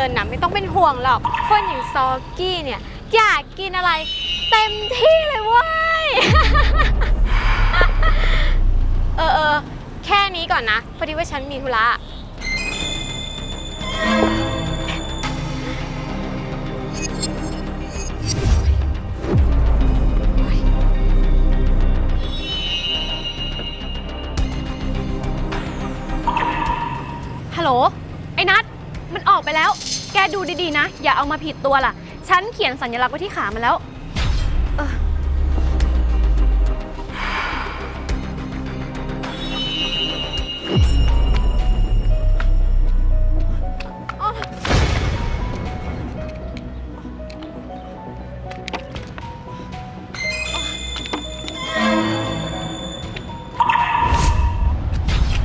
งินนะไม่ต้องเป็นห่วงหรอก คนอย่างซอกี้เนี่ยอยากกินอะไร เต็มที่เลยเว้ย เออเออแค่นี้ก่อนนะ พอดีว่าฉันมีธุระ ฮัลโหล ไอ้นัทมันออกไปแล้ว ดูดีๆนะ อย่าเอามาผิดตัวล่ะ ฉันเขียนสัญลักษณ์ไว้ที่ขามันแล้ว เออ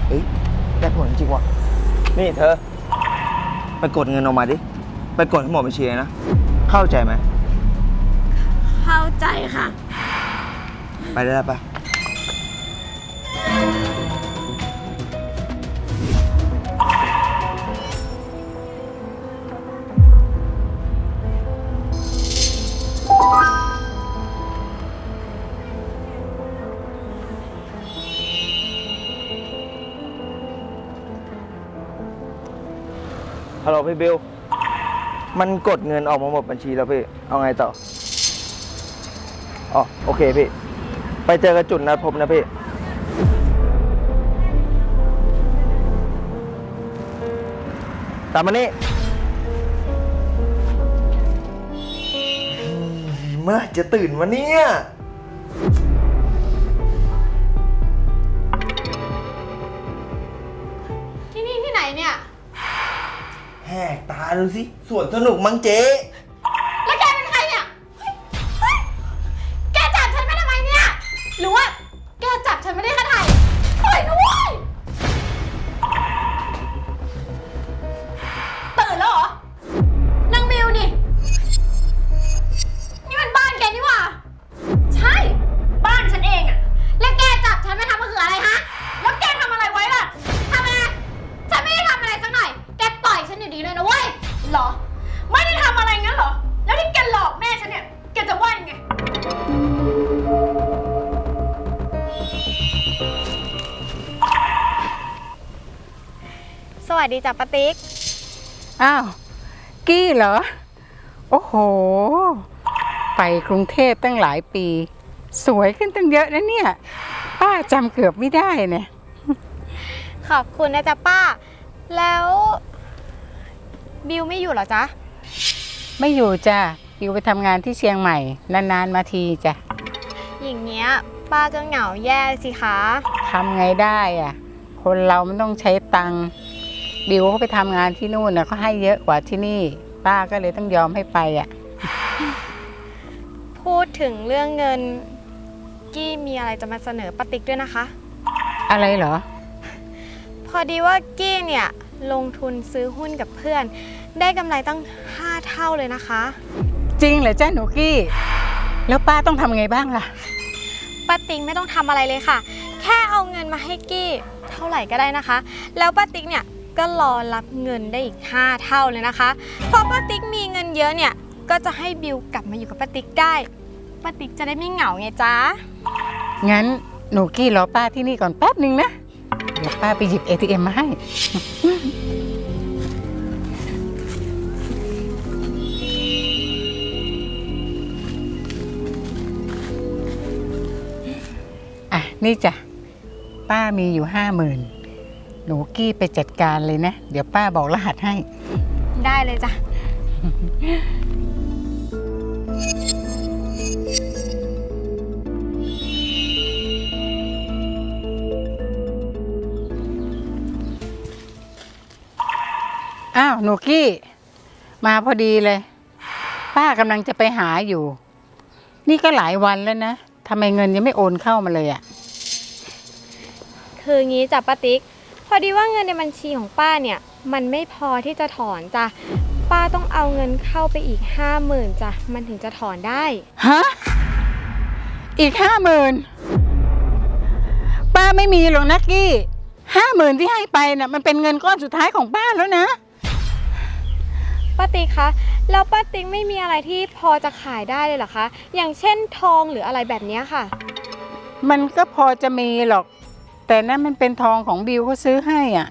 เฮ้ยได้ผลจริงว่ะ นี่เธอ ไปกดเงินออกมาดิ ไปกดให้หมดบัญชีเลยนะ เข้าใจไหม เข้าใจค่ะ ไปได้แล้วปะฮัลโหลพี่บิว มันกดเงินออกมาหมดบัญชีแล้วพี่ เอาไงต่อ อ๋อ โอเคพี่ ไปเจอกันจุดนัดพบนะพี่ตามมานี่เมื่อไหร่จะตื่นวะเนี่ย ดูสิสวนสนุกมั้งเจ๊ วัสดีจ้ะปาติ๊ก อ้าว กี้เหรอ โอ้โห ไปกรุงเทพตั้งหลายปี สวยขึ้นตั้งเยอะนะเนี่ย ป้าจำเกือบไม่ได้เนี่ย ขอบคุณนะจ๊ะป้า แล้ว บิวไม่อยู่เหรอจ๊ะ ไม่อยู่จ้ะอยู่ไปทำงานที่เชียงใหม่ นานๆมาทีจ้ะ อย่างเงี้ย ป้าก็เหงาแย่สิคะ ทำไงได้อะคนเรามันต้องใช้ตังค์ บิวเขาไปทำงานที่นู่นนะเขาให้เยอะกว่าที่นี่ ป้าก็เลยต้องยอมให้ไปอะ พูดถึงเรื่องเงิน กี้มีอะไรจะมาเสนอป้าติ๊กด้วยนะคะ อะไรเหรอ พอดีว่ากี้เนี่ยลงทุนซื้อหุ้นกับเพื่อน ได้กำไรตั้ง 5 เท่าเลยนะคะ จริงเหรอจ้าหนูกี้ แล้วป้าต้องทำไงบ้างล่ะ ป้าติ๊กไม่ต้องทำอะไรเลยค่ะ แค่เอาเงินมาให้กี้ เท่าไหร่ก็ได้นะคะ แล้วป้าติ๊กเนี่ย ก็รอรับเงินได้อีก 5 เท่าเลยนะคะพอป้าติ๊กมีเงินเยอะเนี่ย ก็จะให้บิวกลับมาอยู่กับป้าติ๊กได้ป้าติ๊กจะได้ไม่เหงาไงจ๊ะงั้นหนูกี้รอป้าที่นี่ก่อนแป๊บหนึ่งนะ เดี๋ยวป้าไปหยิบ ATM มาให้ อะ นี่จ้ะ ป้ามีอยู่ห้าหมื่น หนูกี้ไปจัดการเลยนะ เดี๋ยวป้าบอกรหัสให้ ได้เลยจ้ะ อ้าวหนูกี้ มาพอดีเลย ป้ากำลังจะไปหาอยู่ นี่ก็หลายวันแล้วนะทำไมเงินยังไม่โอนเข้ามาเลยอะ่ะ คืองี้จ้ะป้าติ๊ก พอดีว่าเงินในบัญชีของป้าเนี่ยมันไม่พอที่จะถอนจ้ะ ป้าต้องเอาเงินเข้าไปอีกห้าหมื่นจ้ะ มันถึงจะถอนได้ ฮะ อีกห้าหมื่นป้าไม่มีหรอกนะกี้ห้าหมื่นที่ให้ไปน่ะมันเป็นเงินก้อนสุดท้ายของป้าแล้วนะ ป้าติ๊กคะ แล้วป้าติ๊กไม่มีอะไรที่พอจะขายได้เลยเหรอคะ อย่างเช่นทองหรืออะไรแบบเนี้ยค่ะ มันก็พอจะมีหรอก แต่นั่นมันเป็นทองของบิวเขาซื้อให้อะ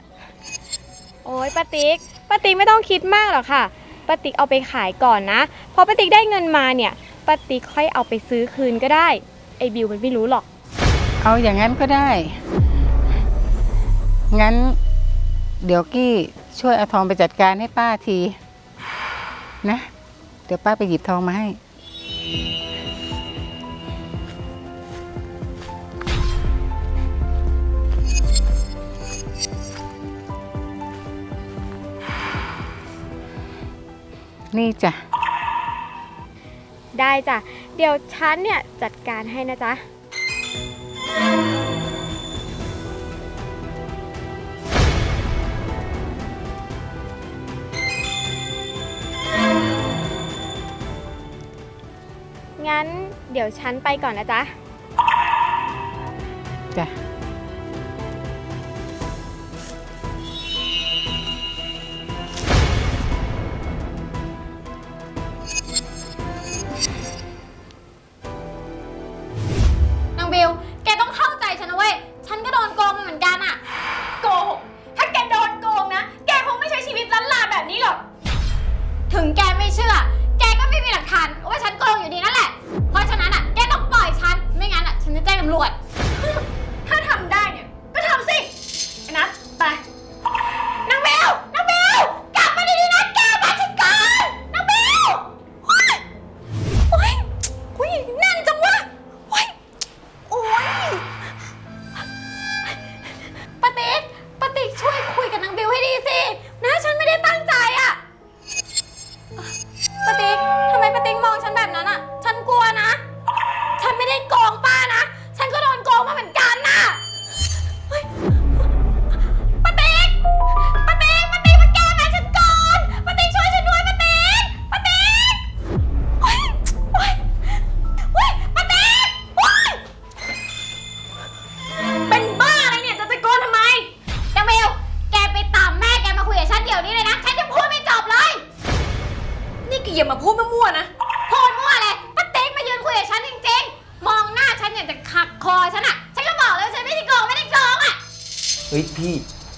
โอ้ยป้าติ๊กป้าติ๊กไม่ต้องคิดมากหรอกค่ะป้าติ๊กเอาไปขายก่อนนะ พอป้าติ๊กได้เงินมาเนี่ยป้าติ๊กค่อยเอาไปซื้อคืนก็ได้ ไอ้บิวมันไม่รู้หรอก เอาอย่างนั้นก็ได้ งั้น เดี๋ยวกี้ช่วยเอาทองไปจัดการให้ป้าที นะ เดี๋ยวป้าไปหยิบทองมาให้ นี่จ้ะ ได้จ้ะ เดี๋ยวฉันเนี่ยจัดการให้นะจ๊ะ งั้นเดี๋ยวฉันไปก่อนนะจ๊ะจ้ะ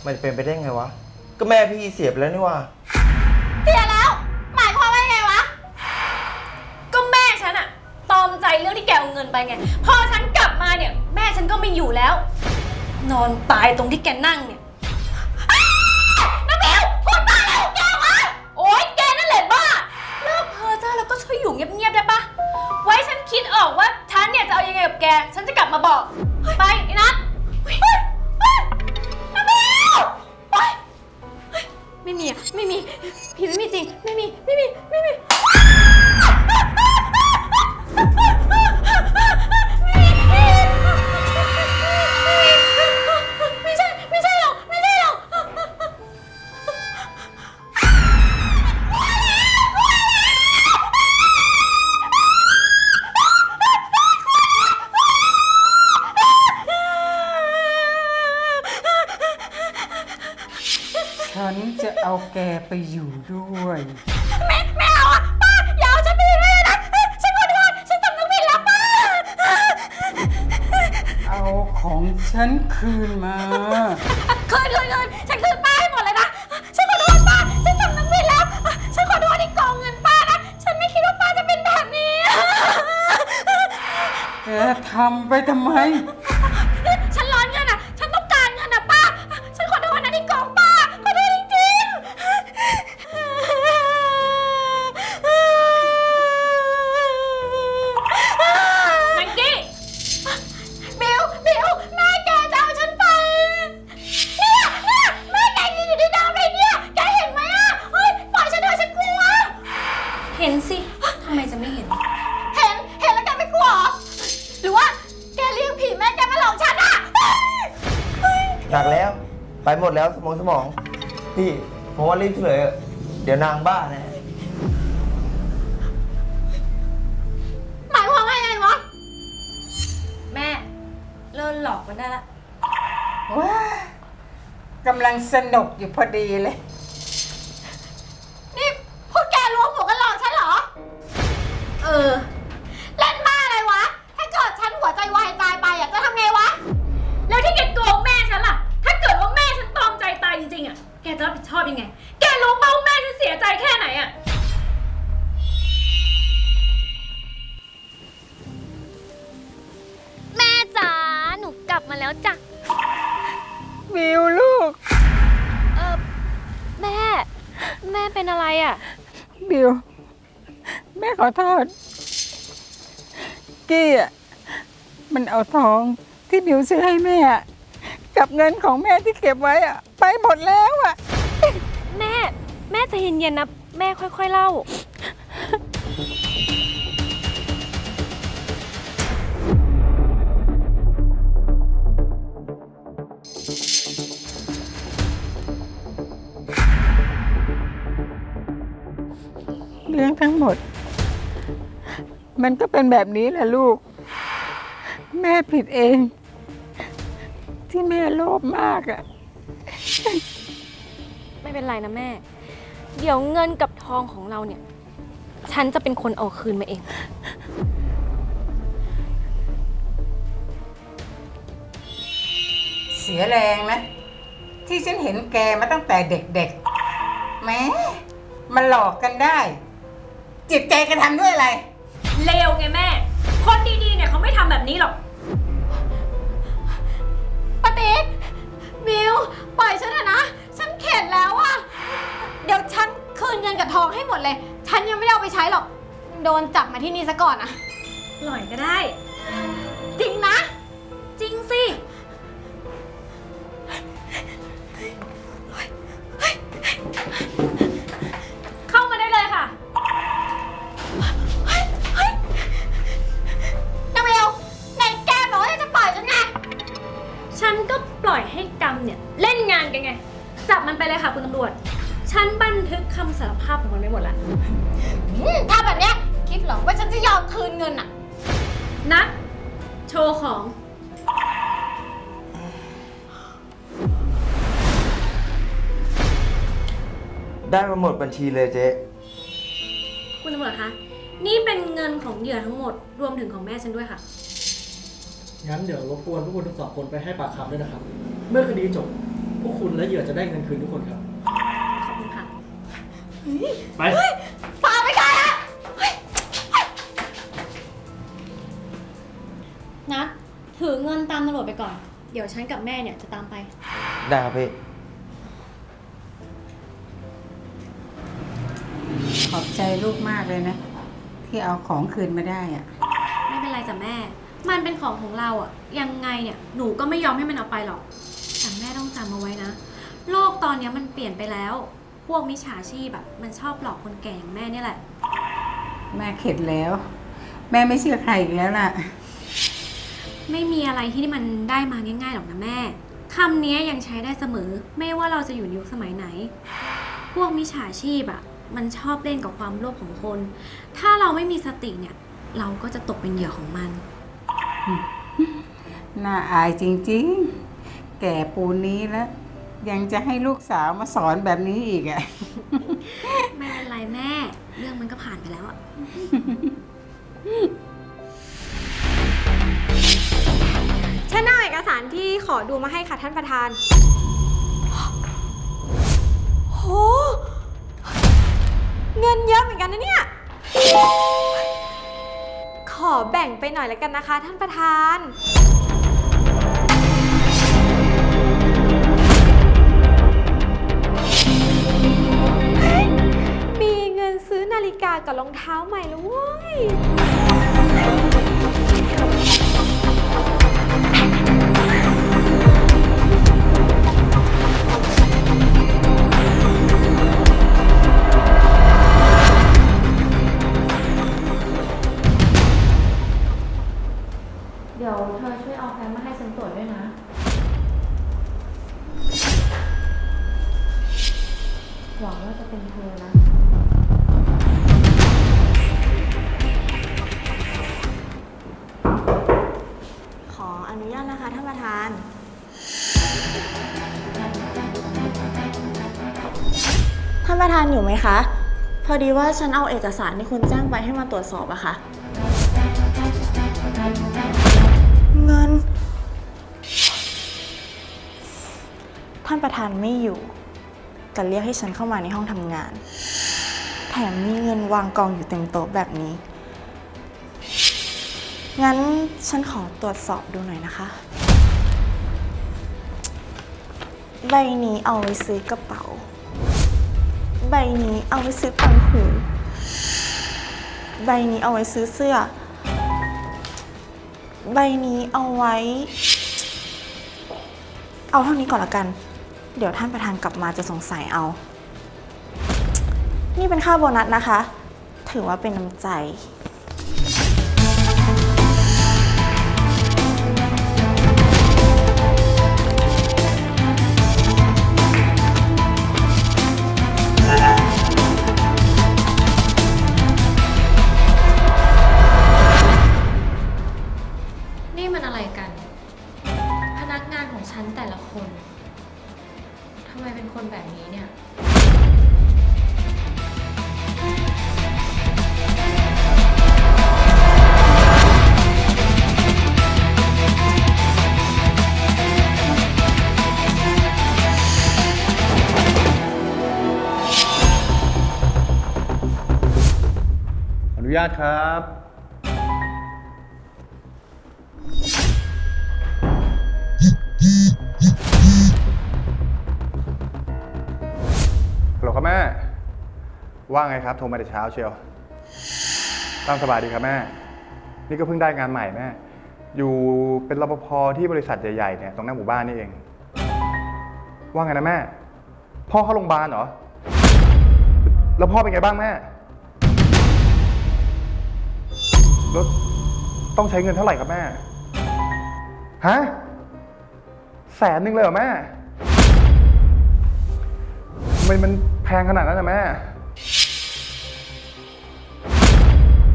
มันจะเป็นไปได้ไงวะ ก็แม่พี่เสียไปแล้วนี่ว่า เสียแล้ว หมายความว่าไงวะ ก็แม่ฉันอะตอมใจเรื่องที่แกเอาเงินไปไง พอฉันกลับมาเนี่ย แม่ฉันก็ไม่อยู่แล้ว นอนตายตรงที่แกนั่งเนี่ยนาเบลพูดบ้าอะไรของแกวะโอ๊ยแกนั่นแหละบ้าเลิกเพอเจ้าแล้วก็ช่วยอยู่เงียบๆได้ปะไว้ฉันคิดออกว่าฉันเนี่ยจะเอายังไงกับแก ฉันจะกลับมาบอก ไม่มีอะไม่มี ผีไม่มีจริง ไม่มี ไม่มี ไม่มี ไปอยู่ด้วย ไม่ไม่เอาอะป้าอย่าเอาฉันไปอยู่ด้วยนะ ฉันขอโทษฉันสำนึกผิดแล้วป้า เอาของฉันคืนมา คืนคืนคืนฉันคืนป้าให้หมดเลยนะ ฉันขอโทษป้า ฉันสำนึกผิดแล้ว ฉันขอโทษที่โกงเงินป้านะ ฉันไม่คิดว่าป้าจะเป็นแบบนี้ แกทำไปทำไม พี่ผมว่ารีบเฉลยเถอะเดี๋ยวนางบ้าแน่หมายความว่าไงวะ แม่เลิกหลอกมันได้ละ ว้ากำลังสนุกอยู่พอดีเลย เอาทองที่บิวซื้อให้แม่อะกับเงินของแม่ที่เก็บไว้อะไปหมดแล้วอะแม่ แม่ใจเย็นๆนะ แม่ค่อยๆเล่า เรื่องทั้งหมด มันก็เป็นแบบนี้แหละลูกแม่ผิดเอง ที่แม่โลภมากอะไม่เป็นไรนะแม่ เดี๋ยวเงินกับทองของเราเนี่ย ฉันจะเป็นคนเอาคืนมาเอง เสียแรงนะ ที่ฉันเห็นแกมาตั้งแต่เด็กๆแหม้มันหลอกกันได้ จิตใจกันทำด้วยอะไร เลวไงแม่ คนดีๆเนี่ยเขาไม่ทำแบบนี้หรอก ปาติ๊กมิวปล่อยฉันเถอะนะ ฉันเข็ดแล้วอะเดี๋ยวฉันคืนเงินกับทองให้หมดเลย ฉันยังไม่ได้เอาไปใช้หรอก โดนจับมาที่นี่ซะก่อนอะปล่อยก็ได้ จริงนะ จับมันไปเลยค่ะคุณตำรวจ ฉันบันทึกคำสารภาพของมันไว้หมดแล้วอืมถ้าแบบเนี้ยคิดเหรอว่าฉันจะยอมคืนเงินอะนัดโชว์ของ ได้มาหมดบัญชีเลยเจ๊ คุณตำรวจคะ นี่เป็นเงินของเหยื่อทั้งหมด รวมถึงของแม่ฉันด้วยค่ะ งั้นเดี๋ยวรบกวนพวกคุณทั้งสองคนไปให้ปากคำด้วยนะครับ เมื่อคดีจบพ วกคุณและเหยื่อจะได้เงินคืนทุกคนครับ ขอบคุณค่ะ ไปฟาไม่ได้อะนัดถือเงินตามตำรวจไปก่อน เดี๋ยวฉันกับแม่เนี่ยจะตามไป ได้ครับพี่ขอบใจลูกมากเลยนะ ที่เอาของคืนมาได้อะไม่เป็นไรจ้ะแม่ มันเป็นของของเราอะยังไงเนี่ย หนูก็ไม่ยอมให้มันเอาไปหรอกแต่แม่ต้องจำเอาไว้นะ โลกตอนเนี้ยมันเปลี่ยนไปแล้ว พวกมิจฉาชีพแบบมันชอบหลอกคนแก่อย่างแม่เนี่ยแหละ แม่เข็ดแล้ว แม่ไม่เชื่อใครอีกแล้วล่ะ ไม่มีอะไรที่มันได้มาง่ายๆหรอกนะแม่ คำนี้ยังใช้ได้เสมอ ไม่ว่าเราจะอยู่ในยุคสมัยไหน พวกมิจฉาชีพอะมันชอบเล่นกับความโลภของคน ถ้าเราไม่มีสติเนี่ย เราก็จะตกเป็นเหยื่อของมัน น่าอายจริงๆ แก่ปูนนี้แล้ว ยังจะให้ลูกสาวมาสอนแบบนี้อีกอะ ไม่เป็นไรแม่ เรื่องมันก็ผ่านไปแล้วอะฉันเอาเอกสารที่ขอดูมาให้ค่ะท่านประธาน โห เงินเยอะเหมือนกันนะเนี่ย ขอแบ่งไปหน่อยแล้วกันนะคะ ท่านประธาน นซื้อนาฬิกากับรองเท้าใหม่แล้วเว้ย ดีว่าฉันเอาเอกสารที่คุณแจ้งไปให้มาตรวจสอบอะค่ะ เงิน ท่านประธานไม่อยู่ แต่เรียกให้ฉันเข้ามาในห้องทำงาน แถมมีเงินวางกองอยู่เต็มโต๊ะแบบนี้ งั้นฉันขอตรวจสอบดูหน่อยนะคะ ใบนี้เอาไว้ซื้อกระเป๋า ใบนี้เอาไว้ซื้อตังหู ใบนี้เอาไว้ซื้อเสื้อ ใบนี้เอาไว้ เอาเท่านี้ก่อนละกัน เดี๋ยวท่านประธานกลับมาจะสงสัยเอา นี่เป็นค่าโบนัสนะคะ ถือว่าเป็นน้ำใจาตครับ ฮัลโหลครับแม่ ว่าไงครับ โทรมาแต่เช้าเชียว ตามสบายดีครับแม่ นี่ก็เพิ่งได้งานใหม่แม่ อยู่เป็นรปภที่บริษัทใหญ่ๆเนี่ยตรงหน้าหมู่บ้านนี่เอง ว่าไงนะแม่ พ่อเข้าโรงพยาบาลเหรอ แล้วพ่อเป็นไงบ้างแม่ แล้วต้องใช้เงินเท่าไหร่ครับแม่ ฮะ แสนหนึ่งเลยเหรอแม่ทำไมมันแพงขนาดนั้นนะแม่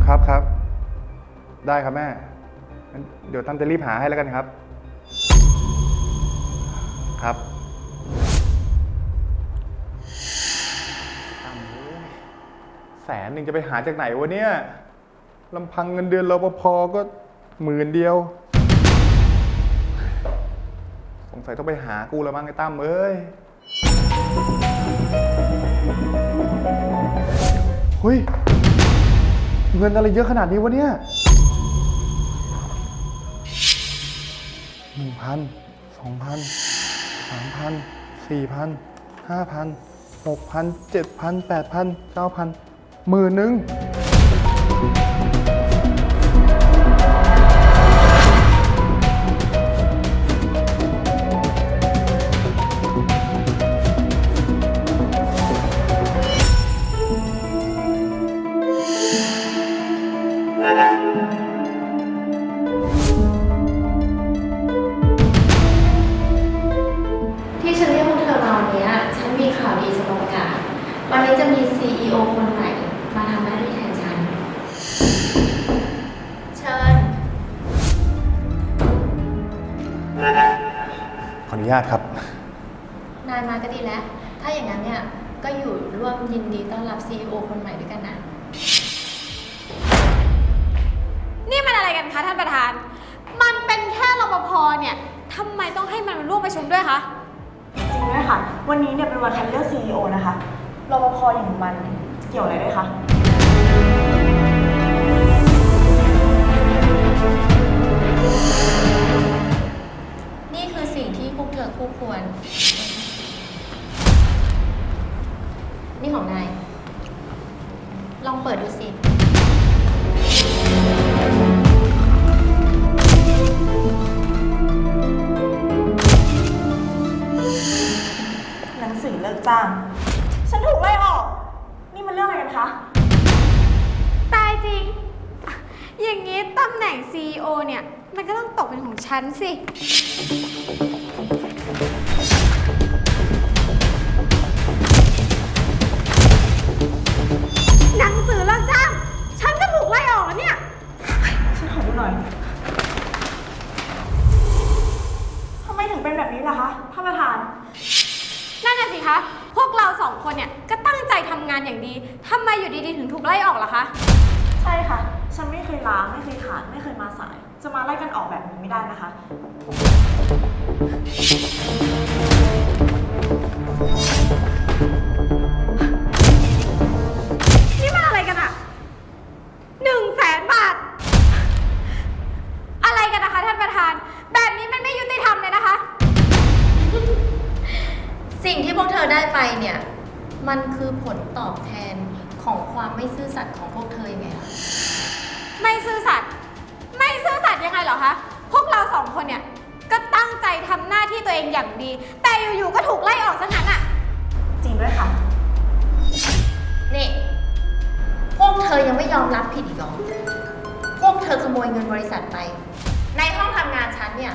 ครับครับ ได้ครับแม่งั้นเดี๋ยวตั้มจะรีบหาให้แล้วกันครับ ครับ แสนหนึ่งจะไปหาจากไหนวะเนี่ย ลำพังเงินเดือนรปภก็หมื่นเดียว สงสัยต้องไปหากูแล้วมั้งไอ้ตั้มเอ้ยเฮ้ย เงินอะไรเยอะขนาดนี้วะเนี่ยหนึ่งพันสองพันสามพันสี่พันห้าพันหกพันเจ็ดพันแปดพันเก้าพันหมื่นหนึ่ง คะท่านประธาน มันเป็นแค่รปภเนี่ยทำไมต้องให้มันมาร่วมประชุมด้วยคะ จริงด้วยค่ะ วันนี้เนี่ยเป็นวันคัดเลือก CEO นะคะรปภอย่างมันเกี่ยวอะไรด้วยคะนี่คือสิ่งที่พวกเธอคู่ควร นี่ของนาย ลองเปิดดูสิ ลิกจ้าง ฉันถูกไล่ออก นี่มันเรื่องอะไรกันคะ ตายจริงอะอย่างนี้ตำแหน่ง CEO เนี่ย มันก็ต้องตกเป็นของฉันสิ มันคือผลตอบแทนของความไม่ซื่อสัตย์ของพวกเธอยังไงล่ะไม่ซื่อสัตย์ไม่ซื่อสัตย์ยังไงเหรอคะ พวกเราสองคนเนี่ยก็ตั้งใจทำหน้าที่ตัวเองอย่างดี แต่อยู่ๆก็ถูกไล่ออกซะงั้นอะจริงด้วยค่ะ นี่ พวกเธอยังไม่ยอมรับผิดอีกเหรอ พวกเธอขโมยเงินบริษัทไป ในห้องทำงานฉันเนี่ย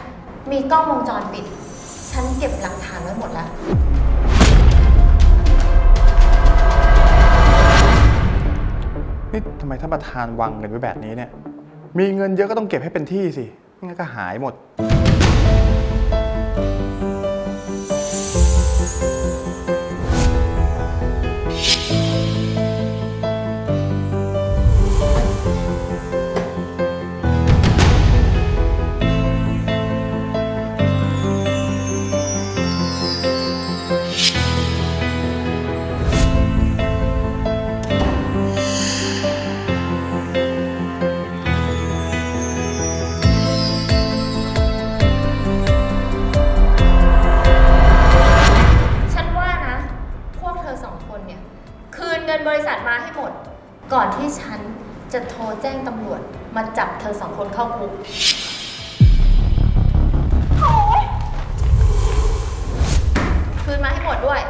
มีกล้องวงจรปิด ฉันเก็บหลักฐานไว้หมดแล้ว นี่ทำไมท่านประธานวางเงินไว้แบบนี้เนี่ย มีเงินเยอะก็ต้องเก็บให้เป็นที่สิไม่งั้นก็หายหมด ฉันจะโทรแจ้งตำรวจมาจับเธอสองคนเข้าคุก คืนมาให้หมดด้วย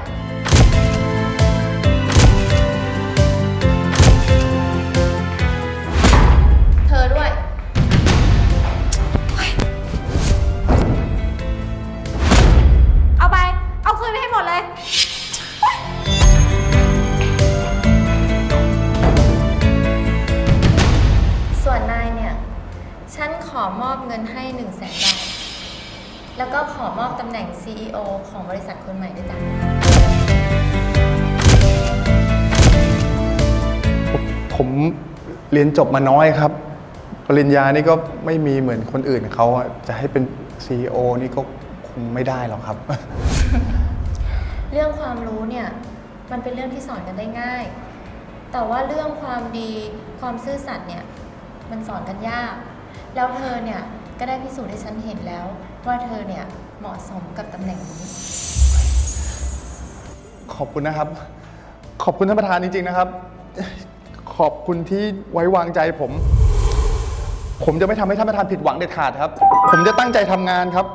CEO ของบริษัทคนใหม่ด้วยจ้ะผมเรียนจบมาน้อยครับ ปริญญานี่ก็ไม่มีเหมือนคนอื่นเขาอะจะให้เป็น CEO นี่ก็คงไม่ได้หรอกครับ เรื่องความรู้เนี่ยมันเป็นเรื่องที่สอนกันได้ง่าย แต่ว่าเรื่องความดีความซื่อสัตย์เนี่ยมันสอนกันยาก แล้วเธอเนี่ยก็ได้พิสูจน์ให้ฉันเห็นแล้ว ว่าเธอเนี่ย เหมาะสมกับตำแหน่งนี้ ขอบคุณนะครับ ขอบคุณท่านประธานจริงๆนะครับ ขอบคุณที่ไว้วางใจผม ผมจะไม่ทำให้ท่านประธานผิดหวังเด็ดขาดครับ ผมจะตั้งใจทำงานครับ